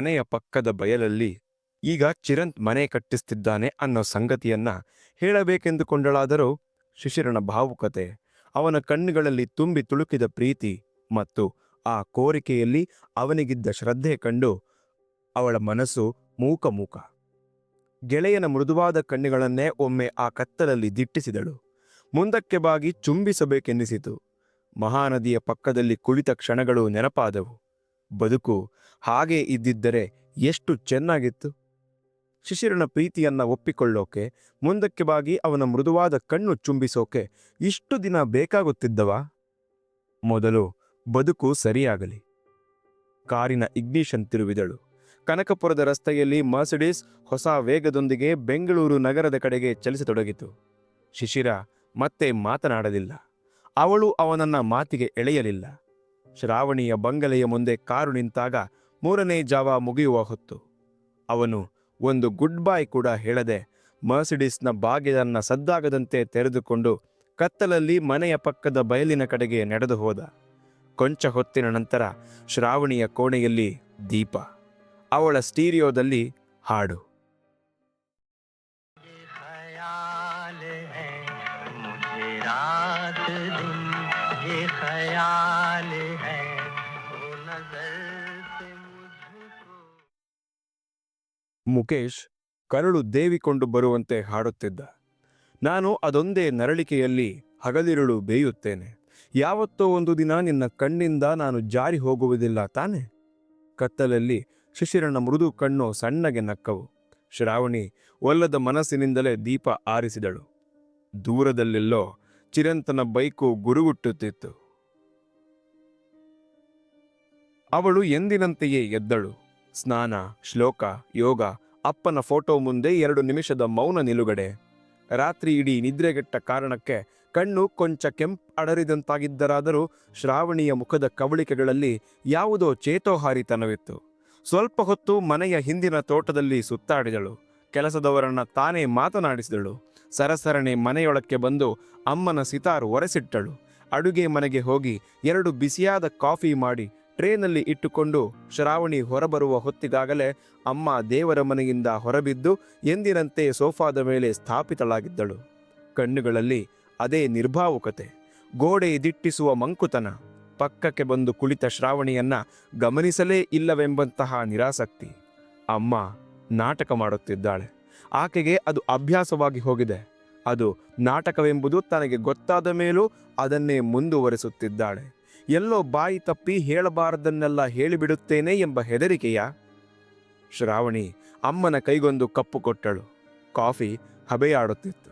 ಮನೆಯ ಪಕ್ಕದ ಬಯಲಲ್ಲಿ ಈಗ ಚಿರಂತ್ ಮನೆ ಕಟ್ಟಿಸ್ತಿದ್ದಾನೆ ಅನ್ನೋ ಸಂಗತಿಯನ್ನ ಹೇಳಬೇಕೆಂದುಕೊಂಡಳಾದರೂ ಶಿಶಿರನ ಭಾವುಕತೆ, ಅವನ ಕಣ್ಣುಗಳಲ್ಲಿ ತುಂಬಿ ತುಳುಕಿದ ಪ್ರೀತಿ ಮತ್ತು ಆ ಕೋರಿಕೆಯಲ್ಲಿ ಅವನಿಗಿದ್ದ ಶ್ರದ್ಧೆ ಕಂಡು ಅವಳ ಮನಸ್ಸು ಮೂಕ ಮೂಕ ಗೆಳೆಯನ ಮೃದುವಾದ ಕಣ್ಣುಗಳನ್ನೇ ಒಮ್ಮೆ ಆ ಕತ್ತಲಲ್ಲಿ ದಿಟ್ಟಿಸಿದಳು. ಮುಂದಕ್ಕೆ ಬಾಗಿ ಚುಂಬಿಸಬೇಕೆನ್ನಿಸಿತು ಮಹಾನದಿಯ ಪಕ್ಕದಲ್ಲಿ ಕುಳಿತ ಕ್ಷಣಗಳು ನೆನಪಾದವು. ಬದುಕು ಹಾಗೆ ಇದ್ದಿದ್ದರೆ ಎಷ್ಟು ಚೆನ್ನಾಗಿತ್ತು. ಶಿಶಿರನ ಪ್ರೀತಿಯನ್ನ ಒಪ್ಪಿಕೊಳ್ಳೋಕೆ, ಮುಂದಕ್ಕೆ ಬಾಗಿ ಅವನ ಮೃದುವಾದ ಕಣ್ಣು ಚುಂಬಿಸೋಕೆ ಇಷ್ಟು ದಿನ ಬೇಕಾಗುತ್ತಿದ್ದವಾ? ಮೊದಲು ಬದುಕು ಸರಿಯಾಗಲಿ. ಕಾರಿನ ಇಗ್ನಿಷನ್ ತಿರುವಿದಳು. ಕನಕಪುರದ ರಸ್ತೆಯಲ್ಲಿ ಮರ್ಸಿಡೀಸ್ ಹೊಸ ವೇಗದೊಂದಿಗೆ ಬೆಂಗಳೂರು ನಗರದ ಕಡೆಗೆ ಚಲಿಸತೊಡಗಿತು. ಶಿಶಿರ ಮತ್ತೆ ಮಾತನಾಡಲಿಲ್ಲ. ಅವಳು ಅವನನ್ನ ಮಾತಿಗೆ ಎಳೆಯಲಿಲ್ಲ. ಶ್ರಾವಣಿಯ ಬಂಗಲೆಯ ಮುಂದೆ ಕಾರು ನಿಂತಾಗ ಮೂರನೇ ಜಾವ ಮುಗಿಯುವ ಹೊತ್ತು. ಅವನು ಒಂದು ಗುಡ್ ಬಾಯ್ ಕೂಡ ಹೇಳದೆ ಮರ್ಸಿಡಿಸ್ನ ಬಾಗಿಲನ್ನ ಸದ್ದಾಗದಂತೆ ತೆರೆದುಕೊಂಡು ಕತ್ತಲಲ್ಲಿ ಮನೆಯ ಪಕ್ಕದ ಬಯಲಿನ ಕಡೆಗೆ ನಡೆದು ಹೋದ. ಕೊಂಚ ಹೊತ್ತಿನ ನಂತರ ಶ್ರಾವಣಿಯ ಕೋಣೆಯಲ್ಲಿ ದೀಪ, ಅವಳ ಸ್ಟೀರಿಯೋದಲ್ಲಿ ಹಾಡು. ಮುಕೇಶ್ ಕರಳು ದೇವಿಕೊಂಡು ಬರುವಂತೆ ಹಾಡುತ್ತಿದ್ದ. ನಾನು ಅದೊಂದೇ ನರಳಿಕೆಯಲ್ಲಿ ಹಗಲಿರುಳು ಬೇಯುತ್ತೇನೆ. ಯಾವತ್ತೋ ಒಂದು ದಿನ ನಿನ್ನ ಕಣ್ಣಿಂದ ನಾನು ಜಾರಿ ಹೋಗುವುದಿಲ್ಲ ತಾನೆ? ಕತ್ತಲಲ್ಲಿ ಶಿಶಿರನ ಮೃದು ಕಣ್ಣು ಸಣ್ಣಗೆ ನಕ್ಕವು. ಶ್ರಾವಣಿ ಒಲ್ಲದ ಮನಸ್ಸಿನಿಂದಲೇ ದೀಪ ಆರಿಸಿದಳು. ದೂರದಲ್ಲೆಲ್ಲೋ ಚಿರಂತನ ಬೈಕು ಗುರುಗುಟ್ಟುತ್ತಿತ್ತು. ಅವಳು ಎಂದಿನಂತೆಯೇ ಎದ್ದಳು. ಸ್ನಾನ, ಶ್ಲೋಕ, ಯೋಗ, ಅಪ್ಪನ ಫೋಟೋ ಮುಂದೆ ಎರಡು ನಿಮಿಷದ ಮೌನ ನಿಲುಗಡೆ. ರಾತ್ರಿ ಇಡೀ ನಿದ್ರೆಗೆಟ್ಟ ಕಾರಣಕ್ಕೆ ಕಣ್ಣು ಕೊಂಚ ಕೆಂಪ್ ಅಡರಿದಂತಾಗಿದ್ದರಾದರೂ ಶ್ರಾವಣಿಯ ಮುಖದ ಕವಳಿಕೆಗಳಲ್ಲಿ ಯಾವುದೋ ಚೇತೋಹಾರಿತನವಿತ್ತು. ಸ್ವಲ್ಪ ಹೊತ್ತು ಮನೆಯ ಹಿಂದಿನ ತೋಟದಲ್ಲಿ ಸುತ್ತಾಡಿದಳು. ಕೆಲಸದವರನ್ನ ತಾನೇ ಮಾತನಾಡಿಸಿದಳು. ಸರಸರಣೆ ಮನೆಯೊಳಕ್ಕೆ ಬಂದು ಅಮ್ಮನ ಸಿತಾರ್ ಒರೆಸಿಟ್ಟಳು. ಅಡುಗೆ ಮನೆಗೆ ಹೋಗಿ ಎರಡು ಬಿಸಿಯಾದ ಕಾಫಿ ಮಾಡಿ ಟ್ರೇನಲ್ಲಿ ಇಟ್ಟುಕೊಂಡು ಶ್ರಾವಣಿ ಹೊರಬರುವ ಹೊತ್ತಿಗಾಗಲೇ ಅಮ್ಮ ದೇವರ ಮನೆಯಿಂದ ಹೊರಬಿದ್ದು ಎಂದಿನಂತೆ ಸೋಫಾದ ಮೇಲೆ ಸ್ಥಾಪಿತಳಾಗಿದ್ದಳು. ಕಣ್ಣುಗಳಲ್ಲಿ ಅದೇ ನಿರ್ಭಾವುಕತೆ, ಗೋಡೆ ದಿಟ್ಟಿಸುವ ಮಂಕುತನ. ಪಕ್ಕಕ್ಕೆ ಬಂದು ಕುಳಿತ ಶ್ರಾವಣಿಯನ್ನ ಗಮನಿಸಲೇ ಇಲ್ಲವೆಂಬಂತಹ ನಿರಾಸಕ್ತಿ. ಅಮ್ಮ ನಾಟಕ ಮಾಡುತ್ತಿದ್ದಾಳೆ. ಆಕೆಗೆ ಅದು ಅಭ್ಯಾಸವಾಗಿ ಹೋಗಿದೆ. ಅದು ನಾಟಕವೆಂಬುದು ತನಗೆ ಗೊತ್ತಾದ ಮೇಲೂ ಅದನ್ನೇ ಮುಂದುವರೆಸುತ್ತಿದ್ದಾಳೆ. ಎಲ್ಲೋ ಬಾಯಿ ತಪ್ಪಿ ಹೇಳಬಾರದನ್ನೆಲ್ಲ ಹೇಳಿಬಿಡುತ್ತೇನೆ ಎಂಬ ಹೆದರಿಕೆಯ ಶ್ರಾವಣಿ ಅಮ್ಮನ ಕೈಗೊಂದು ಕಪ್ಪು ಕೊಟ್ಟಳು. ಕಾಫಿ ಹಬೆಯಾಡುತ್ತಿತ್ತು.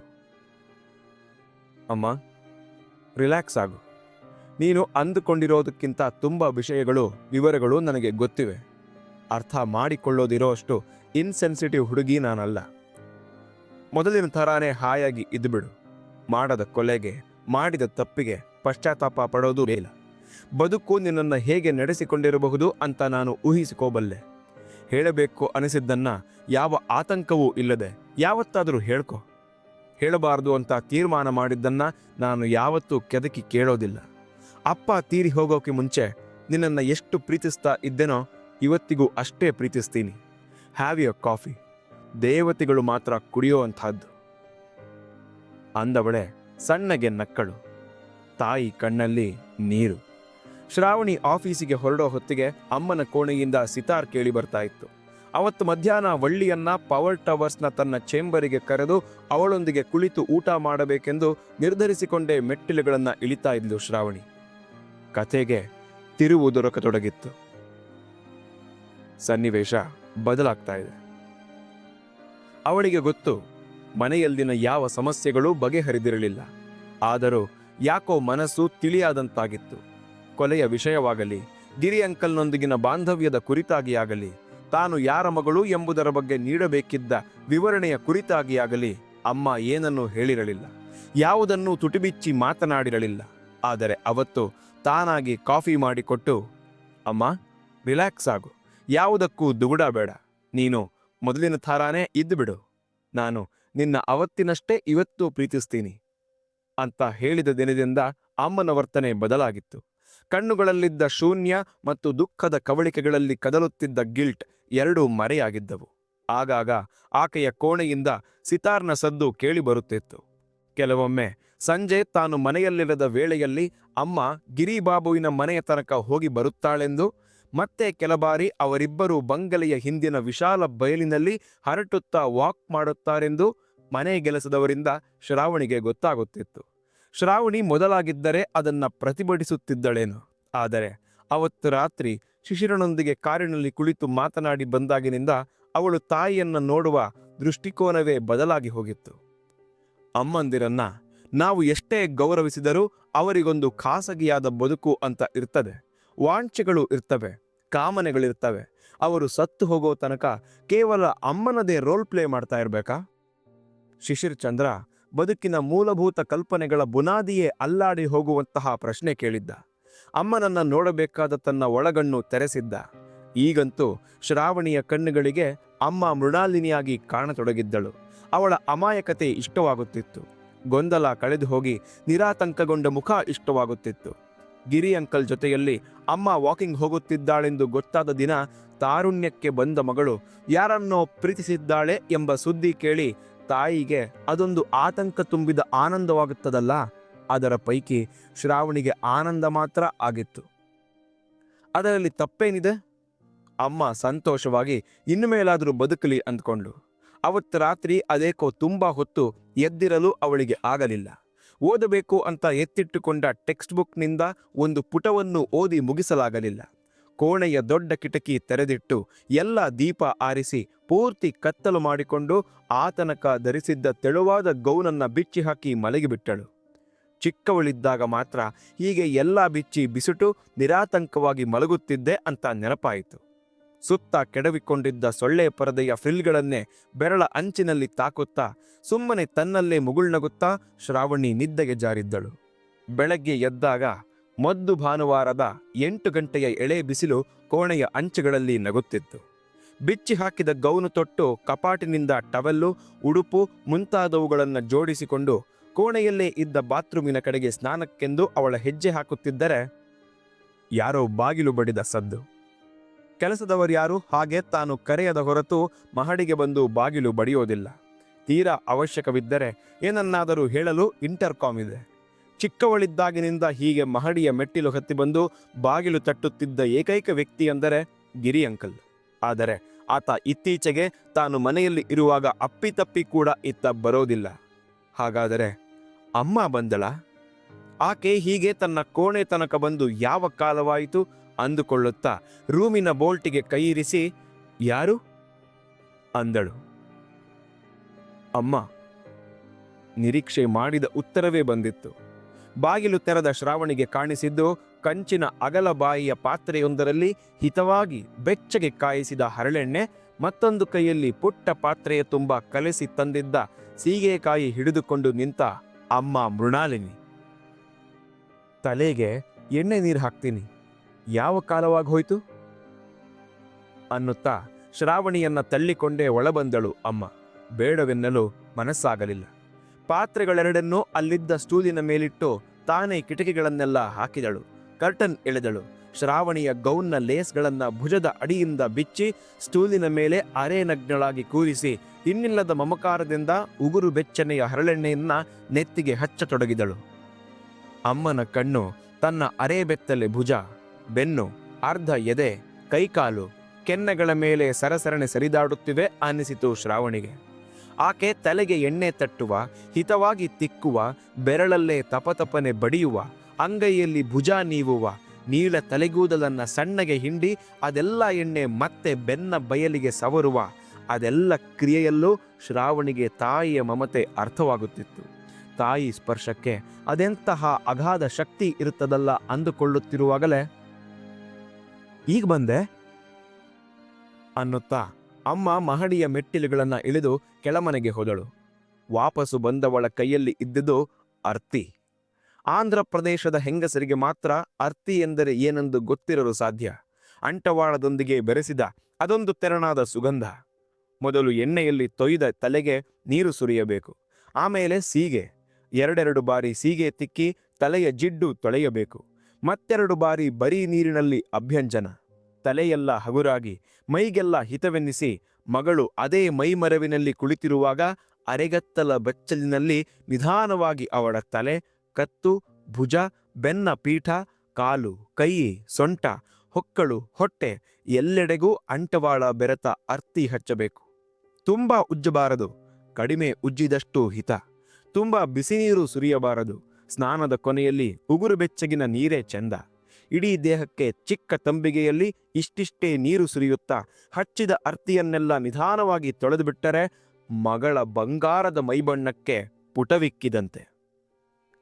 ಅಮ್ಮ, ರಿಲ್ಯಾಕ್ಸ್ ಆಗು. ನೀನು ಅಂದುಕೊಂಡಿರೋದಕ್ಕಿಂತ ತುಂಬ ವಿಷಯಗಳು, ವಿವರಗಳು ನನಗೆ ಗೊತ್ತಿವೆ. ಅರ್ಥ ಮಾಡಿಕೊಳ್ಳೋದಿರೋ ಅಷ್ಟು ಇನ್ಸೆನ್ಸಿಟಿವ್ ಹುಡುಗಿ ನಾನಲ್ಲ. ಮೊದಲಿನ ಥರಾನೇ ಹಾಯಾಗಿ ಇದ್ದುಬಿಡು. ಮಾಡದ ಕೊಲೆಗೆ, ಮಾಡಿದ ತಪ್ಪಿಗೆ ಪಶ್ಚಾತ್ತಾಪ ಪಡೋದು ಬೇಡ ಬದುಕು ನಿನ್ನನ್ನು ಹೇಗೆ ನಡೆಸಿಕೊಂಡಿರಬಹುದು ಅಂತ ನಾನು ಊಹಿಸಿಕೋಬಲ್ಲೆ. ಹೇಳಬೇಕು ಅನಿಸಿದ್ದನ್ನ ಯಾವ ಆತಂಕವೂ ಇಲ್ಲದೆ ಯಾವತ್ತಾದರೂ ಹೇಳ್ಕೊ. ಹೇಳಬಾರದು ಅಂತ ತೀರ್ಮಾನ ಮಾಡಿದ್ದನ್ನ ನಾನು ಯಾವತ್ತೂ ಕೆದಕಿ ಕೇಳೋದಿಲ್ಲ. ಅಪ್ಪ ತೀರಿ ಹೋಗೋಕೆ ಮುಂಚೆ ನಿನ್ನನ್ನು ಎಷ್ಟು ಪ್ರೀತಿಸ್ತಾ ಇದ್ದೇನೋ ಇವತ್ತಿಗೂ ಅಷ್ಟೇ ಪ್ರೀತಿಸ್ತೀನಿ. ಹ್ಯಾವ್ ಯು ಕಾಫಿ ದೇವತೆಗಳು ಮಾತ್ರ ಕುಡಿಯೋ ಅಂಥದ್ದು ಅಂದವಳೆ ಸಣ್ಣಗೆ ನಕ್ಕಳು. ತಾಯಿ ಕಣ್ಣಲ್ಲಿ ನೀರು. ಶ್ರಾವಣಿ ಆಫೀಸಿಗೆ ಹೊರಡೋ ಹೊತ್ತಿಗೆ ಅಮ್ಮನ ಕೋಣೆಯಿಂದ ಸಿತಾರ್ ಕೇಳಿ ಬರ್ತಾ ಇತ್ತು. ಅವತ್ತು ಮಧ್ಯಾಹ್ನ ವಳ್ಳಿಯನ್ನ ಪವರ್ ಟವರ್ಸ್ನ ತನ್ನ ಚೇಂಬರಿಗೆ ಕರೆದು ಅವಳೊಂದಿಗೆ ಕುಳಿತು ಊಟ ಮಾಡಬೇಕೆಂದು ನಿರ್ಧರಿಸಿಕೊಂಡೇ ಮೆಟ್ಟಿಲುಗಳನ್ನು ಇಳಿತಾ ಇದ್ಲು ಶ್ರಾವಣಿ. ಕಥೆಗೆ ತಿರುವು ದೊರಕತೊಡಗಿತ್ತು. ಸನ್ನಿವೇಶ ಬದಲಾಗ್ತಾ ಇದೆ. ಅವಳಿಗೆ ಗೊತ್ತು, ಮನೆಯಲ್ಲಿನ ಯಾವ ಸಮಸ್ಯೆಗಳೂ ಬಗೆಹರಿದಿರಲಿಲ್ಲ. ಆದರೂ ಯಾಕೋ ಮನಸ್ಸು ತಿಳಿಯಾದಂತಾಗಿತ್ತು. ಕೊಲೆಯ ವಿಷಯವಾಗಲಿ, ಗಿರಿ ಅಂಕಲ್ನೊಂದಿಗಿನ ಬಾಂಧವ್ಯದ ಕುರಿತಾಗಿಯಾಗಲಿ ತಾನು ಯಾರ ಮಗಳು ಎಂಬುದರ ಬಗ್ಗೆ ನೀಡಬೇಕಿದ್ದ ವಿವರಣೆಯ ಕುರಿತಾಗಿಯಾಗಲಿ ಅಮ್ಮ ಏನನ್ನೂ ಹೇಳಿರಲಿಲ್ಲ, ಯಾವುದನ್ನೂ ತುಟಿಬಿಚ್ಚಿ ಮಾತನಾಡಿರಲಿಲ್ಲ. ಆದರೆ ಅವತ್ತು ತಾನಾಗಿ ಕಾಫಿ ಮಾಡಿಕೊಟ್ಟು, ಅಮ್ಮ, ರಿಲ್ಯಾಕ್ಸ್ ಆಗು, ಯಾವುದಕ್ಕೂ ದುಗುಡ ಬೇಡ, ನೀನು ಮೊದಲಿನ ಥರಾನೇ ಇದ್ದುಬಿಡು ನಾನು ನಿನ್ನ ಅವತ್ತಿನಷ್ಟೇ ಇವತ್ತು ಪ್ರೀತಿಸ್ತೀನಿ ಅಂತ ಹೇಳಿದ ದಿನದಿಂದ ಅಮ್ಮನ ವರ್ತನೆ ಬದಲಾಗಿತ್ತು. ಕಣ್ಣುಗಳಲ್ಲಿದ್ದ ಶೂನ್ಯ ಮತ್ತು ದುಃಖದ ಕವಳಿಕೆಗಳಲ್ಲಿ ಕದಲುತ್ತಿದ್ದ ಗಿಲ್ಟ್ ಎರಡೂ ಮರೆಯಾಗಿದ್ದವು. ಆಗಾಗ ಆಕೆಯ ಕೋಣೆಯಿಂದ ಸಿತಾರ್ನ ಸದ್ದು ಕೇಳಿಬರುತ್ತಿತ್ತು. ಕೆಲವೊಮ್ಮೆ ಸಂಜೆ ತಾನು ಮನೆಯಲ್ಲಿರದ ವೇಳೆಯಲ್ಲಿ ಅಮ್ಮ ಗಿರಿಬಾಬುವಿನ ಮನೆಯ ತನಕ ಹೋಗಿ ಬರುತ್ತಾಳೆಂದು, ಮತ್ತೆ ಕೆಲ ಬಾರಿ ಅವರಿಬ್ಬರು ಬಂಗಲೆಯ ಹಿಂದಿನ ವಿಶಾಲ ಬಯಲಿನಲ್ಲಿ ಹರಟುತ್ತಾ ವಾಕ್ ಮಾಡುತ್ತಾರೆಂದು ಮನೆ ಗೆಲಸದವರಿಂದ ಶ್ರಾವಣಿಗೆ ಗೊತ್ತಾಗುತ್ತಿತ್ತು. ಶ್ರಾವಣಿ ಮೊದಲಾಗಿದ್ದರೆ ಅದನ್ನ ಪ್ರತಿಭಟಿಸುತ್ತಿದ್ದಳೇನು. ಆದರೆ ಅವತ್ತು ರಾತ್ರಿ ಶಿಶಿರನೊಂದಿಗೆ ಕಾರಿನಲ್ಲಿ ಕುಳಿತು ಮಾತನಾಡಿ ಬಂದಾಗಿನಿಂದ ಅವಳು ತಾಯಿಯನ್ನು ನೋಡುವ ದೃಷ್ಟಿಕೋನವೇ ಬದಲಾಗಿ ಹೋಗಿತ್ತು. ಅಮ್ಮಂದಿರನ್ನ ನಾವು ಎಷ್ಟೇ ಗೌರವಿಸಿದರೂ ಅವರಿಗೊಂದು ಖಾಸಗಿಯಾದ ಬದುಕು ಅಂತ ಇರ್ತದೆ. ವಾಂಛೆಗಳು ಇರ್ತವೆ, ಕಾಮನೆಗಳಿರ್ತವೆ. ಅವರು ಸತ್ತು ಹೋಗೋ ತನಕ ಕೇವಲ ಅಮ್ಮನದೇ ರೋಲ್ ಪ್ಲೇ ಮಾಡ್ತಾ ಇರಬೇಕಾ? ಶಿಶಿರ್ ಚಂದ್ರ ಬದುಕಿನ ಮೂಲಭೂತ ಕಲ್ಪನೆಗಳ ಬುನಾದಿಯೇ ಅಲ್ಲಾಡಿ ಹೋಗುವಂತಹ ಪ್ರಶ್ನೆ ಕೇಳಿದ್ದ. ಅಮ್ಮನನ್ನ ನೋಡಬೇಕಾದ ತನ್ನ ಒಳಗಣ್ಣು ತೆರೆಸಿದ್ದ. ಈಗಂತೂ ಶ್ರಾವಣಿಯ ಕಣ್ಣುಗಳಿಗೆ ಅಮ್ಮ ಮೃಣಾಲಿನಿಯಾಗಿ ಕಾಣತೊಡಗಿದ್ದಳು. ಅವಳ ಅಮಾಯಕತೆ ಇಷ್ಟವಾಗುತ್ತಿತ್ತು. ಗೊಂದಲ ಕಳೆದು ಹೋಗಿ ನಿರಾತಂಕಗೊಂಡ ಮುಖ ಇಷ್ಟವಾಗುತ್ತಿತ್ತು. ಗಿರಿ ಅಂಕಲ್ ಜೊತೆಯಲ್ಲಿ ಅಮ್ಮ ವಾಕಿಂಗ್ ಹೋಗುತ್ತಿದ್ದಾಳೆಂದು ಗೊತ್ತಾದ ದಿನ ತಾರುಣ್ಯಕ್ಕೆ ಬಂದ ಮಗಳು, ಯಾರನ್ನೋ ಪ್ರೀತಿಸಿದ್ದಾಳೆ ಎಂಬ ಸುದ್ದಿ ಕೇಳಿ ತಾಯಿಗೆ ಅದೊಂದು ಆತಂಕ ತುಂಬಿದ ಆನಂದವಾಗುತ್ತದಲ್ಲ? ಅದರ ಪೈಕಿ ಶ್ರಾವಣಿಗೆ ಆನಂದ ಮಾತ್ರ ಆಗಿತ್ತು. ಅದರಲ್ಲಿ ತಪ್ಪೇನಿದೆ? ಅಮ್ಮ ಸಂತೋಷವಾಗಿ ಇನ್ನು ಮೇಲಾದರೂ ಬದುಕಲಿ ಅಂದ್ಕೊಂಡು. ಅವತ್ತು ರಾತ್ರಿ ಅದೇಕೋ ತುಂಬಾ ಹೊತ್ತು ಎದ್ದಿರಲು ಅವಳಿಗೆ ಆಗಲಿಲ್ಲ. ಓದಬೇಕು ಅಂತ ಎತ್ತಿಟ್ಟುಕೊಂಡ ಟೆಕ್ಸ್ಟ್ ಬುಕ್ನಿಂದ ಒಂದು ಪುಟವನ್ನು ಓದಿ ಮುಗಿಸಲಾಗಲಿಲ್ಲ. ಕೋಣೆಯ ದೊಡ್ಡ ಕಿಟಕಿ ತೆರೆದಿಟ್ಟು ಎಲ್ಲ ದೀಪ ಆರಿಸಿ ಪೂರ್ತಿ ಕತ್ತಲು ಮಾಡಿಕೊಂಡು ಆತನಕ ಧರಿಸಿದ್ದ ತೆಳುವಾದ ಗೌನನ್ನ ಬಿಚ್ಚಿ ಹಾಕಿ ಮಲಗಿಬಿಟ್ಟಳು. ಚಿಕ್ಕವಳಿದ್ದಾಗ ಮಾತ್ರ ಹೀಗೆ ಎಲ್ಲ ಬಿಚ್ಚಿ ಬಿಸುಟು ನಿರಾತಂಕವಾಗಿ ಮಲಗುತ್ತಿದ್ದೆ ಅಂತ ನೆನಪಾಯಿತು. ಸುತ್ತ ಕೆಡವಿಕೊಂಡಿದ್ದ ಸೊಳ್ಳೆ ಪರದೆಯ ಫ್ರಿಲ್ಗಳನ್ನೇ ಬೆರಳ ಅಂಚಿನಲ್ಲಿ ತಾಕುತ್ತಾ ಸುಮ್ಮನೆ ತನ್ನಲ್ಲೇ ಮುಗುಳ್ನಗುತ್ತಾ ಶ್ರಾವಣಿ ನಿದ್ದೆಗೆ ಜಾರಿದ್ದಳು. ಬೆಳಗ್ಗೆ ಎದ್ದಾಗ ಮೊದ್ದು ಭಾನುವಾರದ ಎಂಟು ಗಂಟೆಯ ಎಳೆ ಬಿಸಿಲು ಕೋಣೆಯ ಅಂಚುಗಳಲ್ಲಿ ನಗುತ್ತಿತ್ತು. ಬಿಚ್ಚಿ ಹಾಕಿದ ಗೌನು ತೊಟ್ಟು, ಕಪಾಟಿನಿಂದ ಟವೆಲ್ಲು, ಉಡುಪು ಮುಂತಾದವುಗಳನ್ನು ಜೋಡಿಸಿಕೊಂಡು ಕೋಣೆಯಲ್ಲೇ ಇದ್ದ ಬಾತ್ರೂಮಿನ ಕಡೆಗೆ ಸ್ನಾನಕ್ಕೆಂದು ಅವಳ ಹೆಜ್ಜೆ ಹಾಕುತ್ತಿದ್ದರೆ ಯಾರೋ ಬಾಗಿಲು ಬಡಿದ ಸದ್ದು. ಕೆಲಸದವರ್ಯಾರು ಹಾಗೆ ತಾನು ಕರೆಯದ ಹೊರತು ಮಹಡಿಗೆ ಬಂದು ಬಾಗಿಲು ಬಡಿಯೋದಿಲ್ಲ. ತೀರಾ ಅವಶ್ಯಕವಿದ್ದರೆ ಏನನ್ನಾದರೂ ಹೇಳಲು ಇಂಟರ್ಕಾಮ್ ಇದೆ. ಚಿಕ್ಕವಳಿದ್ದಾಗಿನಿಂದ ಹೀಗೆ ಮಹಡಿಯ ಮೆಟ್ಟಿಲು ಹತ್ತಿ ಬಂದು ಬಾಗಿಲು ತಟ್ಟುತ್ತಿದ್ದ ಏಕೈಕ ವ್ಯಕ್ತಿ ಎಂದರೆ ಗಿರಿ ಅಂಕಲ್. ಆದರೆ ಆತ ಇತ್ತೀಚೆಗೆ ತಾನು ಮನೆಯಲ್ಲಿ ಇರುವಾಗ ಅಪ್ಪಿತಪ್ಪಿ ಕೂಡ ಇತ್ತ ಬರೋದಿಲ್ಲ. ಹಾಗಾದರೆ ಅಮ್ಮ ಬಂದಳ? ಆಕೆ ಹೀಗೆ ತನ್ನ ಕೋಣೆ ತನಕ ಬಂದು ಯಾವ ಕಾಲವಾಯಿತು ಅಂದುಕೊಳ್ಳುತ್ತಾ ರೂಮಿನ ಬೋಲ್ಟಿಗೆ ಕೈಯಿರಿಸಿ ಯಾರು? ಅಂದಳು. ಅಮ್ಮ. ನಿರೀಕ್ಷೆ ಮಾಡಿದ ಉತ್ತರವೇ ಬಂದಿತ್ತು. ಬಾಗಿಲು ತೆರೆದ ಶ್ರಾವಣಿಗೆ ಕಾಣಿಸಿದ್ದು ಕಂಚಿನ ಅಗಲ ಬಾಯಿಯ ಪಾತ್ರೆಯೊಂದರಲ್ಲಿ ಹಿತವಾಗಿ ಬೆಚ್ಚಗೆ ಕಾಯಿಸಿದ ಹರಳೆಣ್ಣೆ, ಮತ್ತೊಂದು ಕೈಯಲ್ಲಿ ಪುಟ್ಟ ಪಾತ್ರೆಯ ತುಂಬ ಕಲೆಸಿ ತಂದಿದ್ದ ಸೀಗೆಕಾಯಿ ಹಿಡಿದುಕೊಂಡು ನಿಂತ ಅಮ್ಮ ಮೃಣಾಲಿನಿ. ತಲೆಗೆ ಎಣ್ಣೆ ನೀರು ಹಾಕ್ತೀನಿ. ಯಾವ ಕಾಲವಾಗಿ ಹೋಯ್ತು? ಅನ್ನುತ್ತಾ ಶ್ರಾವಣಿಯನ್ನ ತಳ್ಳಿಕೊಂಡೇ ಒಳಬಂದಳು ಅಮ್ಮ. ಬೇಡವೆನ್ನಲು ಮನಸ್ಸಾಗಲಿಲ್ಲ. ಪಾತ್ರೆಗಳೆರಡನ್ನೂ ಅಲ್ಲಿದ್ದ ಸ್ಟೂಲಿನ ಮೇಲಿಟ್ಟು ತಾನೇ ಕಿಟಕಿಗಳನ್ನೆಲ್ಲ ಹಾಕಿದಳು. ಕರ್ಟನ್ ಎಳೆದಳು. ಶ್ರಾವಣಿಯ ಗೌನ್ನ ಲೇಸ್ಗಳನ್ನ ಭುಜದ ಅಡಿಯಿಂದ ಬಿಚ್ಚಿ ಸ್ಟೂಲಿನ ಮೇಲೆ ಅರೆನಗ್ನಳಾಗಿ ಕೂರಿಸಿ ಇನ್ನಿಲ್ಲದ ಮಮಕಾರದಿಂದ ಉಗುರು ಬೆಚ್ಚನೆಯ ಹರಳೆಣ್ಣೆಯನ್ನ ನೆತ್ತಿಗೆ ಹಚ್ಚತೊಡಗಿದಳು. ಅಮ್ಮನ ಕಣ್ಣು ತನ್ನ ಅರೆ ಬೆತ್ತಲೆ ಭುಜ, ಬೆನ್ನು, ಅರ್ಧ ಎದೆ, ಕೈಕಾಲು, ಕೆನ್ನೆಗಳ ಮೇಲೆ ಸರಸರಣೆ ಸರಿದಾಡುತ್ತಿವೆ ಅನ್ನಿಸಿತು ಶ್ರಾವಣಿಗೆ. ಆಕೆ ತಲೆಗೆ ಎಣ್ಣೆ ತಟ್ಟುವ, ಹಿತವಾಗಿ ತಿಕ್ಕುವ, ಬೆರಳಲ್ಲೇ ತಪತಪನೆ ಬಡಿಯುವ, ಅಂಗೈಯಲ್ಲಿ ಭುಜ ನೀವುವ, ನೀಳ ತಲೆಗೂದಲನ್ನ ಸಣ್ಣಗೆ ಹಿಂಡಿ ಅದೆಲ್ಲ ಎಣ್ಣೆ ಮತ್ತೆ ಬೆನ್ನ ಬಯಲಿಗೆ ಸವರುವ, ಅದೆಲ್ಲ ಕ್ರಿಯೆಯಲ್ಲೂ ಶ್ರಾವಣಿಗೆ ತಾಯಿಯ ಮಮತೆ ಅರ್ಥವಾಗುತ್ತಿತ್ತು. ತಾಯಿ ಸ್ಪರ್ಶಕ್ಕೆ ಅದೆಂತಹ ಅಗಾಧ ಶಕ್ತಿ ಇರುತ್ತದಲ್ಲ ಅಂದುಕೊಳ್ಳುತ್ತಿರುವಾಗಲೇ, ಈಗ ಬಂದೆ? ಅನ್ನುತ್ತಾ ಅಮ್ಮ ಮಹಡಿಯ ಮೆಟ್ಟಿಲುಗಳನ್ನು ಇಳಿದು ಕೆಳಮನೆಗೆ ಹೋದಳು. ವಾಪಸ್ಸು ಬಂದವಳ ಕೈಯಲ್ಲಿ ಇದ್ದುದು ಅರ್ತಿ. ಆಂಧ್ರ ಪ್ರದೇಶದ ಹೆಂಗಸರಿಗೆ ಮಾತ್ರ ಅರ್ತಿ ಎಂದರೆ ಏನೆಂದು ಗೊತ್ತಿರಲು ಸಾಧ್ಯ. ಅಂಟವಾಳದೊಂದಿಗೆ ಬೆರೆಸಿದ ಅದೊಂದು ತೆರನಾದ ಸುಗಂಧ. ಮೊದಲು ಎಣ್ಣೆಯಲ್ಲಿ ತೊಯ್ದ ತಲೆಗೆ ನೀರು ಸುರಿಯಬೇಕು. ಆಮೇಲೆ ಸೀಗೆ. ಎರಡೆರಡು ಬಾರಿ ಸೀಗೆ ತಿಕ್ಕಿ ತಲೆಯ ಜಿಡ್ಡು ತೊಳೆಯಬೇಕು. ಮತ್ತೆರಡು ಬಾರಿ ಬರೀ ನೀರಿನಲ್ಲಿ ಅಭ್ಯಂಜನ. ತಲೆಯೆಲ್ಲ ಹಗುರಾಗಿ ಮೈಗೆಲ್ಲ ಹಿತವೆನ್ನಿಸಿ ಮಗಳು ಅದೇ ಮೈಮರವಿನಲ್ಲಿ ಕುಳಿತಿರುವಾಗ ಅರೆಗತ್ತಲ ಬೆಚ್ಚಲಿನಲ್ಲಿ ನಿಧಾನವಾಗಿ ಅವಳ ತಲೆ, ಕತ್ತು, ಭುಜ, ಬೆನ್ನ ಪೀಠ, ಕಾಲು, ಕೈ, ಸೊಂಟ, ಹೊಕ್ಕಳು, ಹೊಟ್ಟೆ ಎಲ್ಲೆಡೆಗೂ ಅಂಟವಾಳ ಬೆರೆತ ಅರ್ತಿ ಹಚ್ಚಬೇಕು. ತುಂಬ ಉಜ್ಜಬಾರದು, ಕಡಿಮೆ ಉಜ್ಜಿದಷ್ಟು ಹಿತ. ತುಂಬ ಬಿಸಿನೀರು ಸುರಿಯಬಾರದು, ಸ್ನಾನದ ಕೊನೆಯಲ್ಲಿ ಉಗುರು ಬೆಚ್ಚಗಿನ ನೀರೇ ಚೆಂದ. ಇಡೀ ದೇಹಕ್ಕೆ ಚಿಕ್ಕ ತಂಬಿಗೆಯಲ್ಲಿ ಇಷ್ಟಿಷ್ಟೇ ನೀರು ಸುರಿಯುತ್ತಾ ಹಚ್ಚಿದ ಅರ್ತಿಯನ್ನೆಲ್ಲ ನಿಧಾನವಾಗಿ ತೊಳೆದುಬಿಟ್ಟರೆ ಮಗಳ ಬಂಗಾರದ ಮೈಬಣ್ಣಕ್ಕೆ ಪುಟವಿಕ್ಕಿದಂತೆ.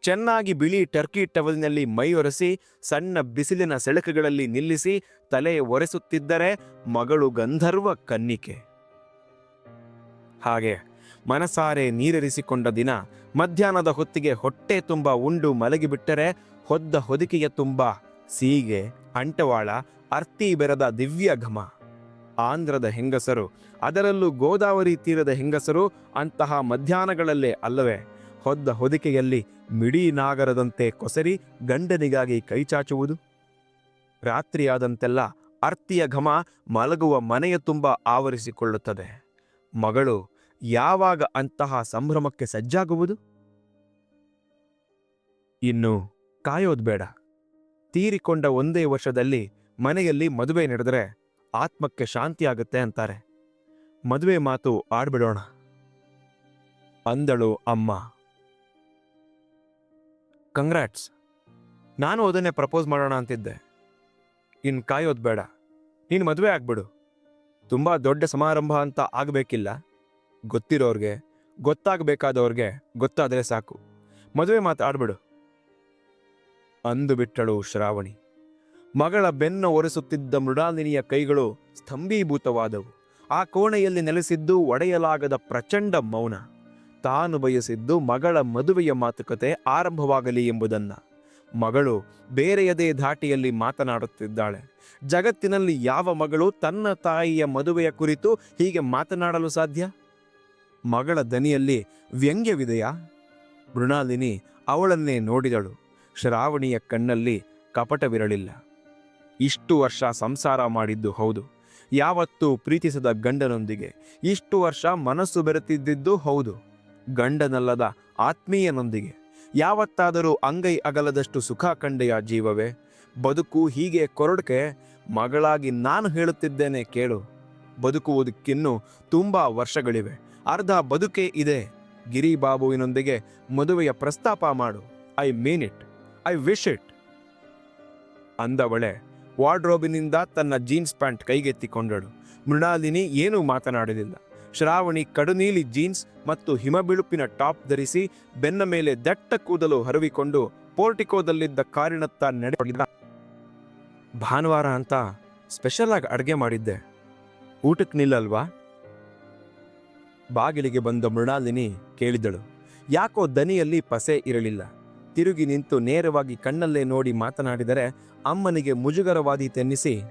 ಚೆನ್ನಾಗಿ ಬಿಳಿ ಟರ್ಕಿ ಟವಲ್ನಲ್ಲಿ ಒರೆಸಿ, ಸಣ್ಣ ಬಿಸಿಲಿನ ಸೆಳಕುಗಳಲ್ಲಿ ನಿಲ್ಲಿಸಿ ತಲೆ ಒರೆಸುತ್ತಿದ್ದರೆ ಮಗಳು ಗಂಧರ್ವ ಕನ್ನಿಕೆ. ಹಾಗೆ ಮನಸಾರೆ ನೀರೆರಿಸಿಕೊಂಡ ದಿನ ಮಧ್ಯಾಹ್ನದ ಹೊತ್ತಿಗೆ ಹೊಟ್ಟೆ ತುಂಬ ಉಂಡು ಮಲಗಿಬಿಟ್ಟರೆ ಹೊದ್ದ ಹೊದಿಕೆಯ ತುಂಬ ಸೀಗೆ, ಅಂಟವಾಳ, ಅರ್ತಿ ಬೆರದ ದಿವ್ಯ ಘಮ. ಆಂಧ್ರದ ಹೆಂಗಸರು, ಅದರಲ್ಲೂ ಗೋದಾವರಿ ತೀರದ ಹೆಂಗಸರು ಅಂತಹ ಮಧ್ಯಾಹ್ನಗಳಲ್ಲೇ ಅಲ್ಲವೇ? ಹೊದ್ದ ಹೊದಿಕೆಯಲ್ಲಿ ಮಿಡಿ ನಾಗರದಂತೆ ಕೊಸರಿ ಗಂಡನಿಗಾಗಿ ಕೈಚಾಚುವುದು ರಾತ್ರಿಯಾದಂತೆಲ್ಲ ಅರ್ತಿಯ ಘಮ ಮಲಗುವ ಮನೆಯ ತುಂಬ ಆವರಿಸಿಕೊಳ್ಳುತ್ತದೆ. ಮಗಳು ಯಾವಾಗ ಅಂತಹ ಸಂಭ್ರಮಕ್ಕೆ ಸಜ್ಜಾಗುವುದು? ಇನ್ನು ಕಾಯೋದು ಬೇಡ. ತೀರಿಕೊಂಡ ಒಂದೇ ವರ್ಷದಲ್ಲಿ ಮನೆಯಲ್ಲಿ ಮದುವೆ ನಡೆದರೆ ಆತ್ಮಕ್ಕೆ ಶಾಂತಿ ಆಗುತ್ತೆ ಅಂತಾರೆ. ಮದುವೆ ಮಾತು ಆಡ್ಬಿಡೋಣ. ಅಂದಳು ಅಮ್ಮ. ಕಂಗ್ರಾಟ್ಸ್ ನಾನು ಅದನ್ನೇ ಪ್ರಪೋಸ್ ಮಾಡೋಣ ಅಂತಿದ್ದೆ. ಇನ್ನು ಕಾಯೋದು ಬೇಡ. ನೀನು ಮದುವೆ ಆಗ್ಬಿಡು. ತುಂಬ ದೊಡ್ಡ ಸಮಾರಂಭ ಅಂತ ಆಗಬೇಕಿಲ್ಲ. ಗೊತ್ತಿರೋರಿಗೆ, ಗೊತ್ತಾಗಬೇಕಾದವ್ರಿಗೆ ಗೊತ್ತಾದರೆ ಸಾಕು. ಮದುವೆ ಮಾತಾಡ್ಬಿಡು ಅಂದು ಬಿಟ್ಟಳು ಶ್ರಾವಣಿ. ಮಗಳ ಬೆನ್ನ ಒರೆಸುತ್ತಿದ್ದ ಮೃಣಾಲಿನಿಯ ಕೈಗಳು ಸ್ತಂಭೀಭೂತವಾದವು. ಆ ಕೋಣೆಯಲ್ಲಿ ನೆಲೆಸಿದ್ದು ಒಡೆಯಲಾಗದ ಪ್ರಚಂಡ ಮೌನ. ತಾನು ಬಯಸಿದ್ದು ಮಗಳ ಮದುವೆಯ ಮಾತುಕತೆ ಆರಂಭವಾಗಲಿ ಎಂಬುದನ್ನ. ಮಗಳು ಬೇರೆಯದೇ ಧಾಟಿಯಲ್ಲಿ ಮಾತನಾಡುತ್ತಿದ್ದಾಳೆ. ಜಗತ್ತಿನಲ್ಲಿ ಯಾವ ಮಗಳು ತನ್ನ ತಾಯಿಯ ಮದುವೆಯ ಕುರಿತು ಹೀಗೆ ಮಾತನಾಡಲು ಸಾಧ್ಯ? ಮಗಳ ದನಿಯಲ್ಲಿ ವ್ಯಂಗ್ಯವಿದೆಯಾ? ಮೃಣಾಲಿನಿ ಅವಳನ್ನೇ ನೋಡಿದಳು. ಶ್ರಾವಣಿಯ ಕಣ್ಣಲ್ಲಿ ಕಪಟವಿರಲಿಲ್ಲ. ಇಷ್ಟು ವರ್ಷ ಸಂಸಾರ ಮಾಡಿದ್ದು ಹೌದು. ಯಾವತ್ತೂ ಪ್ರೀತಿಸದ ಗಂಡನೊಂದಿಗೆ ಇಷ್ಟು ವರ್ಷ ಮನಸ್ಸು ಬೆರೆತಿದ್ದಿದ್ದು ಹೌದು. ಗಂಡನಲ್ಲದ ಆತ್ಮೀಯನೊಂದಿಗೆ. ಯಾವತ್ತಾದರೂ ಅಂಗೈ ಅಗಲದಷ್ಟು ಸುಖ ಕಂಡೆಯ ಜೀವವೇ. ಬದುಕು ಹೀಗೆ ಕೊರಡ್ಕೆ, ಮಗಳಾಗಿ ನಾನು ಹೇಳುತ್ತಿದ್ದೇನೆ ಕೇಳು. ಬದುಕುವುದಕ್ಕಿನ್ನೂ ತುಂಬ ವರ್ಷಗಳಿವೆ. ಅರ್ಧ ಬದುಕೇ ಇದೆ. ಗಿರಿಬಾಬುವಿನೊಂದಿಗೆ ಮದುವೆಯ ಪ್ರಸ್ತಾಪ ಮಾಡು. I mean it. I wish it ಅಂದವಳೆ. ವಾರ್ಡ್ರೋಬಿನಿಂದ ತನ್ನ ಜೀನ್ಸ್ ಪ್ಯಾಂಟ್ ಕೈಗೆತ್ತಿಕೊಂಡಳು. ಮೃಣಾಲಿನಿ ಏನೂ ಮಾತನಾಡಲಿಲ್ಲ. ಶ್ರಾವಣಿ ಕಡುನೀಲಿ ಜೀನ್ಸ್ ಮತ್ತು ಹಿಮಬಿಳುಪಿನ ಟಾಪ್ ಧರಿಸಿ ಬೆನ್ನ ಮೇಲೆ ದಟ್ಟ ಕೂದಲು ಹರವಿಕೊಂಡು ಪೋರ್ಟಿಕೋದಲ್ಲಿದ್ದ ಕಾರಿನತ್ತ ನಡೆದ ಭಾನುವಾರ ಅಂತ ಸ್ಪೆಷಲ್ ಆಗಿ ಅಡುಗೆ ಮಾಡಿದ್ದೆ. ಊಟಕ್ಕೆ ನಿಲ್ಲಲ್ವಾ? ಬಾಗಿಲಿಗೆ ಬಂದ ಮೃಣಾಲಿನಿ ಕೇಳಿದಳು. ಯಾಕೋ ದನಿಯಲ್ಲಿ ಪಸೆ ಇರಲಿಲ್ಲ. ತಿರುಗಿ ನಿಂತು ನೇರವಾಗಿ ಕಣ್ಣಲ್ಲೇ ನೋಡಿ ಮಾತನಾಡಿದರೆ, ಅಮ್ಮನಿಗೆ ಮುಜುಗರವಾದೀತೆನ್ನಿಸಿ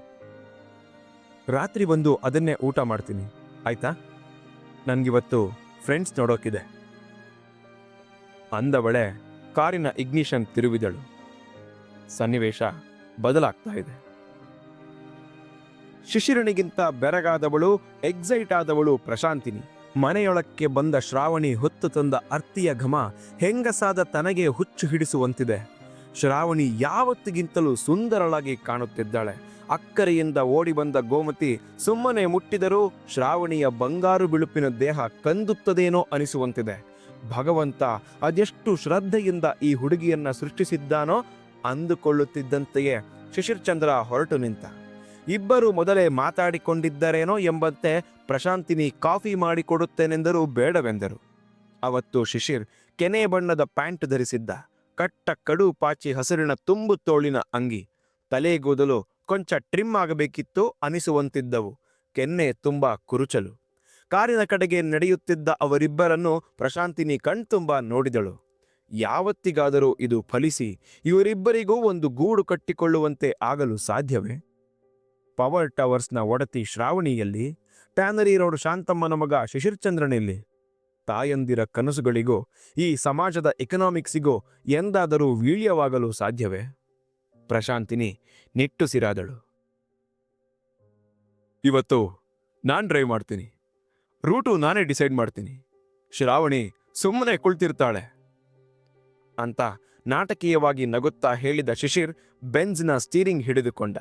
ರಾತ್ರಿ ಬಂದು ಅದನ್ನೇ ಊಟ ಮಾಡ್ತೀನಿ. ಆಯ್ತಾ? ನನಗಿವತ್ತು ಫ್ರೆಂಡ್ಸ್ ನೋಡೋಕಿದೆ. ಅಂದವಳೆ ಕಾರಿನ ಇಗ್ನಿಷನ್ ತಿರುವಿದಳು. ಸನ್ನಿವೇಶ ಬದಲಾಗ್ತಾ ಇದೆ. ಶಿಶಿರಣಿಗಿಂತ ಬೆರಗಾದವಳು, ಎಕ್ಸೈಟ್ ಆದವಳು ಪ್ರಶಾಂತಿನಿ. ಮನೆಯೊಳಕ್ಕೆ ಬಂದ ಶ್ರಾವಣಿ ಹೊತ್ತು ತಂದ ಅರ್ತಿಯ ಘಮ ಹೆಂಗಸಾದ ತನಗೆ ಹುಚ್ಚು ಹಿಡಿಸುವಂತಿದೆ. ಶ್ರಾವಣಿ ಯಾವತ್ತಿಗಿಂತಲೂ ಸುಂದರಳಾಗಿ ಕಾಣುತ್ತಿದ್ದಾಳೆ. ಅಕ್ಕರೆಯಿಂದ ಓಡಿ ಬಂದ ಗೋಮತಿ ಸುಮ್ಮನೆ ಮುಟ್ಟಿದರೂ ಶ್ರಾವಣಿಯ ಬಂಗಾರು ಬಿಳುಪಿನ ದೇಹ ಕಂದುತ್ತದೇನೋ ಅನಿಸುವಂತಿದೆ. ಭಗವಂತ ಅದೆಷ್ಟು ಶ್ರದ್ಧೆಯಿಂದ ಈ ಹುಡುಗಿಯನ್ನ ಸೃಷ್ಟಿಸಿದ್ದಾನೋ ಅಂದುಕೊಳ್ಳುತ್ತಿದ್ದಂತೆಯೇ ಶಿಶಿರ್ಚಂದ್ರ ಹೊರಟು ನಿಂತ. ಇಬ್ಬರು ಮೊದಲೇ ಮಾತಾಡಿಕೊಂಡಿದ್ದರೇನೋ ಎಂಬಂತೆ ಪ್ರಶಾಂತಿನಿ ಕಾಫಿ ಮಾಡಿಕೊಡುತ್ತೇನೆಂದರೂ ಬೇಡವೆಂದರು. ಅವತ್ತು ಶಿಶಿರ್ ಕೆನೆ ಬಣ್ಣದ ಪ್ಯಾಂಟ್ ಧರಿಸಿದ್ದ. ಕಟ್ಟ ಕಡು ಪಾಚಿ ಹಸಿರಿನ ತುಂಬು ತೋಳಿನ ಅಂಗಿ. ತಲೆಗೂದಲು ಕೊಂಚ ಟ್ರಿಮ್ ಆಗಬೇಕಿತ್ತು ಅನಿಸುವಂತಿದ್ದವು. ಕೆನ್ನೆ ತುಂಬಾ ಕುರುಚಲು. ಕಾರಿನ ಕಡೆಗೆ ನಡೆಯುತ್ತಿದ್ದ ಅವರಿಬ್ಬರನ್ನು ಪ್ರಶಾಂತಿನಿ ಕಣ್ತುಂಬ ನೋಡಿದಳು. ಯಾವತ್ತಿಗಾದರೂ ಇದು ಫಲಿಸಿ, ಇವರಿಬ್ಬರಿಗೂ ಒಂದು ಗೂಡು ಕಟ್ಟಿಕೊಳ್ಳುವಂತೆ ಆಗಲು ಸಾಧ್ಯವೇ? ಪವರ್ ಟವರ್ಸ್ನ ಒಡತಿ ಶ್ರಾವಣಿಯಲ್ಲಿ, ಟ್ಯಾನರಿ ರೋಡ್ ಶಾಂತಮ್ಮನ ಮಗ ಶಿಶಿರ್ಚಂದ್ರನಿಲ್ಲಿ. ತಾಯಂದಿರ ಕನಸುಗಳಿಗೂ, ಈ ಸಮಾಜದ ಎಕನಾಮಿಕ್ಸಿಗೋ ಎಂದಾದರೂ ವೀಳ್ಯವಾಗಲು ಸಾಧ್ಯವೇ? ಪ್ರಶಾಂತಿನಿ ನಿಟ್ಟುಸಿರಾದಳು. ಇವತ್ತು ನಾನು ಡ್ರೈವ್ ಮಾಡ್ತೀನಿ. ರೂಟು ನಾನೇ ಡಿಸೈಡ್ ಮಾಡ್ತೀನಿ. ಶ್ರಾವಣಿ ಸುಮ್ಮನೆ ಕುಳ್ತಿರ್ತಾಳೆ. ಅಂತ ನಾಟಕೀಯವಾಗಿ ನಗುತ್ತಾ ಹೇಳಿದ ಶಿಶಿರ್ ಬೆಂಜ್ನ ಸ್ಟೀರಿಂಗ್ ಹಿಡಿದುಕೊಂಡ.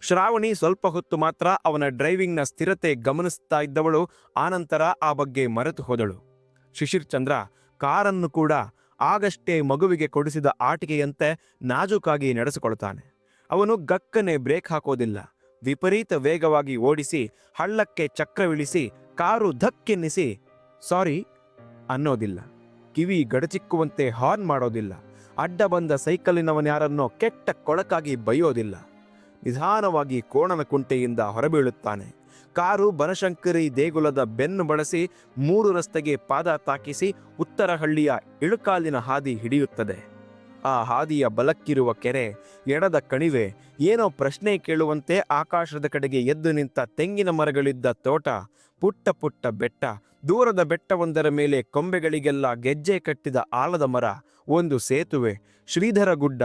ಶ್ರಾವಣಿ ಸ್ವಲ್ಪ ಹೊತ್ತು ಮಾತ್ರ ಅವನ ಡ್ರೈವಿಂಗ್ನ ಸ್ಥಿರತೆ ಗಮನಿಸ್ತಾ ಇದ್ದವಳು. ಆನಂತರ ಆ ಬಗ್ಗೆ ಮರೆತು ಹೋದಳು. ಶಿಶಿರ್ ಚಂದ್ರ, ಕಾರನ್ನು ಕೂಡ ಆಗಷ್ಟೇ ಮಗುವಿಗೆ ಕೊಡಿಸಿದ ಆಟಿಕೆಯಂತೆ ನಾಜೂಕಾಗಿ ನಡೆಸಿಕೊಳ್ತಾನೆ ಅವನು ಗಕ್ಕನೆ ಬ್ರೇಕ್ ಹಾಕೋದಿಲ್ಲ. ವಿಪರೀತ ವೇಗವಾಗಿ ಓಡಿಸಿ, ಹಳ್ಳಕ್ಕೆ ಚಕ್ರವಿಳಿಸಿ, ಕಾರು ಧಕ್ಕೆನ್ನಿಸಿ, ಸಾರಿ ಅನ್ನೋದಿಲ್ಲ. ಕಿವಿ ಗಡಚಿಕ್ಕುವಂತೆ ಹಾರ್ನ್ ಮಾಡೋದಿಲ್ಲ. ಅಡ್ಡ ಬಂದ ಸೈಕಲಿನವನ್ಯಾರನ್ನೋ ಕೆಟ್ಟ ಕೊಳಕಾಗಿ ಬೈಯೋದಿಲ್ಲ. ನಿಧಾನವಾಗಿ ಕೋಣನ ಕುಂಟೆಯಿಂದ ಹೊರಬೀಳುತ್ತಾನೆ. ಕಾರು ಬನಶಂಕರಿ ದೇಗುಲದ ಬೆನ್ನು ಬಳಸಿ ಮೂರು ರಸ್ತೆಗೆ ಪಾದ ತಾಕಿಸಿ ಉತ್ತರಹಳ್ಳಿಯ ಇಳುಕಾಲಿನ ಹಾದಿ ಹಿಡಿಯುತ್ತದೆ. ಆ ಹಾದಿಯ ಬಲಕ್ಕಿರುವ ಕೆರೆ ಎಡದ ಕಣಿವೆ ಏನೋ ಪ್ರಶ್ನೆ ಕೇಳುವಂತೆ ಆಕಾಶದ ಕಡೆಗೆ ಎದ್ದು ನಿಂತ ತೆಂಗಿನ ಮರಗಳಿದ್ದ ತೋಟ, ಪುಟ್ಟ ಪುಟ್ಟ ಬೆಟ್ಟ, ದೂರದ ಬೆಟ್ಟವೊಂದರ ಮೇಲೆ ಕೊಂಬೆಗಳಿಗೆಲ್ಲ ಗೆಜ್ಜೆ ಕಟ್ಟಿದ ಆಲದ ಮರ, ಒಂದು ಸೇತುವೆ, ಶ್ರೀಧರ ಗುಡ್ಡ,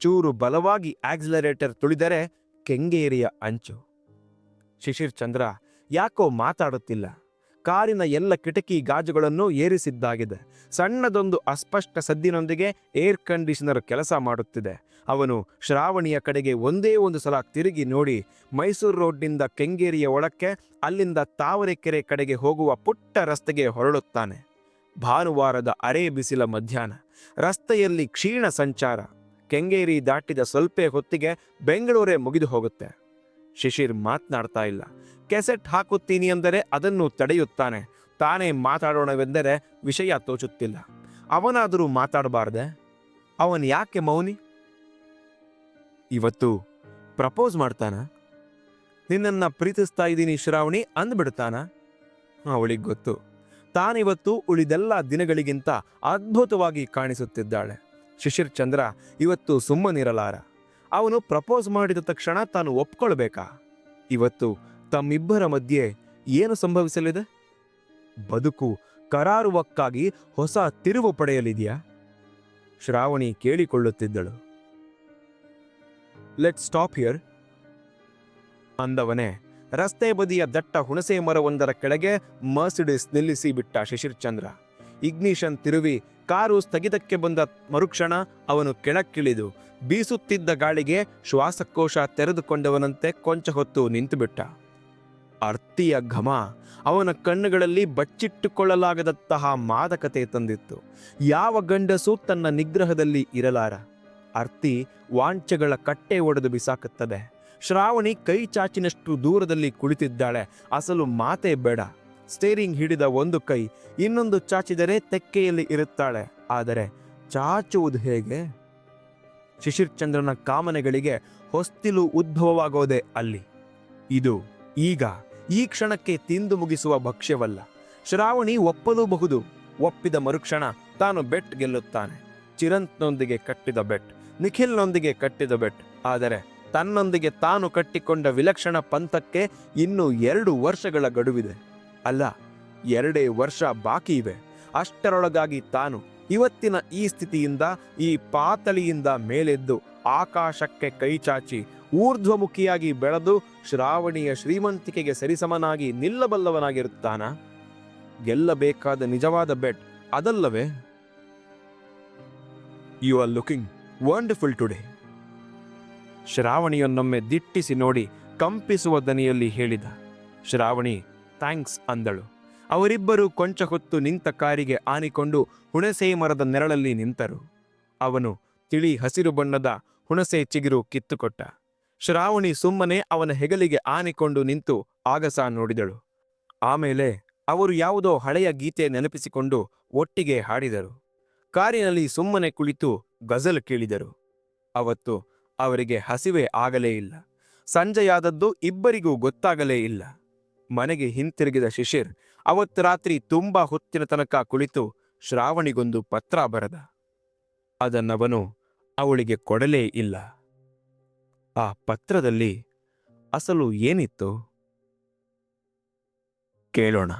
ಚೂರು ಬಲವಾಗಿ ಆಕ್ಸಿಲರೇಟರ್ ತುಳಿದರೆ ಕೆಂಗೇರಿಯ ಅಂಚು. ಶಿಶಿರ್ ಚಂದ್ರ ಯಾಕೋ ಮಾತಾಡುತ್ತಿಲ್ಲ. ಕಾರಿನ ಎಲ್ಲ ಕಿಟಕಿ ಗಾಜುಗಳನ್ನು ಏರಿಸಿದ್ದಾಗಿದೆ. ಸಣ್ಣದೊಂದು ಅಸ್ಪಷ್ಟ ಸದ್ದಿನೊಂದಿಗೆ ಏರ್ ಕಂಡೀಷನರ್ ಕೆಲಸ ಮಾಡುತ್ತಿದೆ. ಅವನು ಶ್ರಾವಣಿಯ ಕಡೆಗೆ ಒಂದೇ ಒಂದು ಸಲ ತಿರುಗಿ ನೋಡಿ ಮೈಸೂರು ರೋಡ್ನಿಂದ ಕೆಂಗೇರಿಯ ಒಳಕ್ಕೆ ಅಲ್ಲಿಂದ ತಾವರೆಕೆರೆ ಕಡೆಗೆ ಹೋಗುವ ಪುಟ್ಟ ರಸ್ತೆಗೆ ಹೊರಳುತ್ತಾನೆ. ಭಾನುವಾರದ ಅರೆ ಬಿಸಿಲ ಮಧ್ಯಾಹ್ನ. ರಸ್ತೆಯಲ್ಲಿ ಕ್ಷೀಣ ಸಂಚಾರ. ಕೆಂಗೇರಿ ದಾಟಿದ ಸ್ವಲ್ಪ ಹೊತ್ತಿಗೆ ಬೆಂಗಳೂರೇ ಮುಗಿದು ಹೋಗುತ್ತೆ. ಶಿಶಿರ್ ಮಾತನಾಡ್ತಾ ಇಲ್ಲ. ಕೆಸೆಟ್ ಹಾಕುತ್ತೀನಿ ಅಂದರೆ ಅದನ್ನು ತಡೆಯುತ್ತಾನೆ. ತಾನೇ ಮಾತಾಡೋಣವೆಂದರೆ ವಿಷಯ ತೋಚುತ್ತಿಲ್ಲ. ಅವನಾದರೂ ಮಾತಾಡಬಾರ್ದೆ? ಅವನು ಯಾಕೆ ಮೌನಿ? ಇವತ್ತು ಪ್ರಪೋಸ್ ಮಾಡ್ತಾನ? ನಿನ್ನನ್ನ ಪ್ರೀತಿಸ್ತಾ ಇದ್ದೀನಿ ಶ್ರಾವಣಿ ಅಂದ್ಬಿಡ್ತಾನ? ಅವಳಿಗೆ ಗೊತ್ತು. ತಾನಿವತ್ತು ಉಳಿದೆಲ್ಲ ದಿನಗಳಿಗಿಂತ ಅದ್ಭುತವಾಗಿ ಕಾಣಿಸುತ್ತಿದ್ದಾಳೆ. ಶಿಶಿರ್ ಚಂದ್ರ ಇವತ್ತು ಸುಮ್ಮನಿರಲಾರ ಅವನು ಪ್ರಪೋಸ್ ಮಾಡಿದ ತಕ್ಷಣ ತಾನು ಒಪ್ಕೊಳ್ಬೇಕಾ? ಇವತ್ತು ತಮ್ಮಿಬ್ಬರ ಮಧ್ಯೆ ಏನು ಸಂಭವಿಸಲಿದೆ? ಬದುಕು ಕರಾರುವಕ್ಕಾಗಿ ಹೊಸ ತಿರುವು ಪಡೆಯಲಿದೆಯಾ? ಶ್ರಾವಣಿ ಕೇಳಿಕೊಳ್ಳುತ್ತಿದ್ದಳು. ಲೆಟ್ ಸ್ಟಾಪ್ ಹಿಯರ್ ಅಂದವನೇ ರಸ್ತೆ ಬದಿಯ ದಟ್ಟ ಹುಣಸೆ ಮರವೊಂದರ ಕೆಳಗೆ ಮರ್ಸಿಡಿಸ್ ನಿಲ್ಲಿಸಿ ಬಿಟ್ಟ ಶಿಶಿರ್ ಚಂದ್ರ. ಇಗ್ನಿಷನ್ ತಿರುವಿ ಕಾರು ಸ್ಥಗಿತಕ್ಕೆ ಬಂದ ಮರುಕ್ಷಣ ಅವನು ಕೆಳಕ್ಕಿಳಿದು ಬೀಸುತ್ತಿದ್ದ ಗಾಳಿಗೆ ಶ್ವಾಸಕೋಶ ತೆರೆದುಕೊಂಡವನಂತೆ ಕೊಂಚ ಹೊತ್ತು ನಿಂತುಬಿಟ್ಟ. ಅರ್ತಿಯ ಘಮ ಅವನ ಕಣ್ಣುಗಳಲ್ಲಿ ಬಚ್ಚಿಟ್ಟುಕೊಳ್ಳಲಾಗದಂತಹ ಮಾದಕತೆ ತಂದಿತ್ತು. ಯಾವ ಗಂಡಸೂ ತನ್ನ ನಿಗ್ರಹದಲ್ಲಿ ಇರಲಾರ? ಅರ್ತಿ ವಾಂಚೆಗಳ ಕಟ್ಟೆ ಒಡೆದು ಬಿಸಾಕುತ್ತದೆ. ಶ್ರಾವಣಿ ಕೈ ಚಾಚಿನಷ್ಟು ದೂರದಲ್ಲಿ ಕುಳಿತಿದ್ದಾಳೆ. ಅಸಲು ಮಾತೇ ಬೇಡ. ಸ್ಟೇರಿಂಗ್ ಹಿಡಿದ ಒಂದು ಕೈ ಇನ್ನೊಂದು ಚಾಚಿದರೆ ತೆಕ್ಕೆಯಲ್ಲಿ ಇರುತ್ತಾಳೆ. ಆದರೆ ಚಾಚುವುದು ಹೇಗೆ? ಶಿಶಿರ್ಚಂದ್ರನ ಕಾಮನೆಗಳಿಗೆ ಹೊಸ್ತಿಲು ಉದ್ಭವವಾಗೋದೆ ಅಲ್ಲಿ. ಇದು ಈಗ, ಈ ಕ್ಷಣಕ್ಕೆ ತಿಂದು ಮುಗಿಸುವ ಭಕ್ಷ್ಯವಲ್ಲ. ಶ್ರಾವಣಿ ಒಪ್ಪಲೂಬಹುದು. ಒಪ್ಪಿದ ಮರುಕ್ಷಣ ತಾನು ಬೆಟ್ ಗೆಲ್ಲುತ್ತಾನೆ. ಚಿರಂತ್ನೊಂದಿಗೆ ಕಟ್ಟಿದ ಬೆಟ್, ನಿಖಿಲ್ನೊಂದಿಗೆ ಕಟ್ಟಿದ ಬೆಟ್. ಆದರೆ ತನ್ನೊಂದಿಗೆ ತಾನು ಕಟ್ಟಿಕೊಂಡ ವಿಲಕ್ಷಣ ಪಂಥಕ್ಕೆ ಇನ್ನೂ ಎರಡು ವರ್ಷಗಳ ಗಡುವಿದೆ. ಅಲ್ಲ, ಎರಡೇ ವರ್ಷ ಬಾಕಿ ಇವೆ. ಅಷ್ಟರೊಳಗಾಗಿ ತಾನು ಇವತ್ತಿನ ಈ ಸ್ಥಿತಿಯಿಂದ, ಈ ಪಾತಳಿಯಿಂದ ಮೇಲೆದ್ದು ಆಕಾಶಕ್ಕೆ ಕೈಚಾಚಿ ಊರ್ಧ್ವಮುಖಿಯಾಗಿ ಬೆಳೆದು ಶ್ರಾವಣಿಯ ಶ್ರೀಮಂತಿಕೆಗೆ ಸರಿಸಮನಾಗಿ ನಿಲ್ಲಬಲ್ಲವನಾಗಿರುತ್ತಾನ? ಗೆಲ್ಲಬೇಕಾದ ನಿಜವಾದ bet ಅದಲ್ಲವೇ? You are looking wonderful today ಶ್ರಾವಣಿಯನ್ನೊಮ್ಮೆ ದಿಟ್ಟಿಸಿ ನೋಡಿ ಕಂಪಿಸುವ ದನಿಯಲ್ಲಿ ಹೇಳಿದ. ಶ್ರಾವಣಿ ಥ್ಯಾಂಕ್ಸ್ ಅಂದಳು. ಅವರಿಬ್ಬರು ಕೊಂಚ ಹೊತ್ತು ನಿಂತ ಕಾರಿಗೆ ಆನಿಕೊಂಡು ಹುಣಸೆ ಮರದ ನೆರಳಲ್ಲಿ ನಿಂತರು. ಅವನು ತಿಳಿ ಹಸಿರು ಬಣ್ಣದ ಹುಣಸೆ ಚಿಗುರು ಕಿತ್ತುಕೊಟ್ಟ. ಶ್ರಾವಣಿ ಸುಮ್ಮನೆ ಅವನ ಹೆಗಲಿಗೆ ಆನಿಕೊಂಡು ನಿಂತು ಆಗಸ ನೋಡಿದಳು. ಆಮೇಲೆ ಅವರು ಯಾವುದೋ ಹಳೆಯ ಗೀತೆ ನೆನಪಿಸಿಕೊಂಡು ಒಟ್ಟಿಗೆ ಹಾಡಿದರು. ಕಾರಿನಲ್ಲಿ ಸುಮ್ಮನೆ ಕುಳಿತು ಗಜಲ್ ಕೇಳಿದರು. ಅವತ್ತು ಅವರಿಗೆ ಹಸಿವೆ ಆಗಲೇ ಇಲ್ಲ. ಸಂಜೆಯಾದದ್ದು ಇಬ್ಬರಿಗೂ ಗೊತ್ತಾಗಲೇ ಇಲ್ಲ. ಮನೆಗೆ ಹಿಂತಿರುಗಿದ ಶಿಶಿರ್ ಅವತ್ತು ರಾತ್ರಿ ತುಂಬಾ ಹೊತ್ತಿನ ತನಕ ಕುಳಿತು ಶ್ರಾವಣಿಗೊಂದು ಪತ್ರ ಬರೆದ. ಅದನ್ನವನು ಅವಳಿಗೆ ಕೊಡಲೇ ಇಲ್ಲ. ಆ ಪತ್ರದಲ್ಲಿ ಅಸಲು ಏನಿತ್ತು? ಕೇಳೋಣ.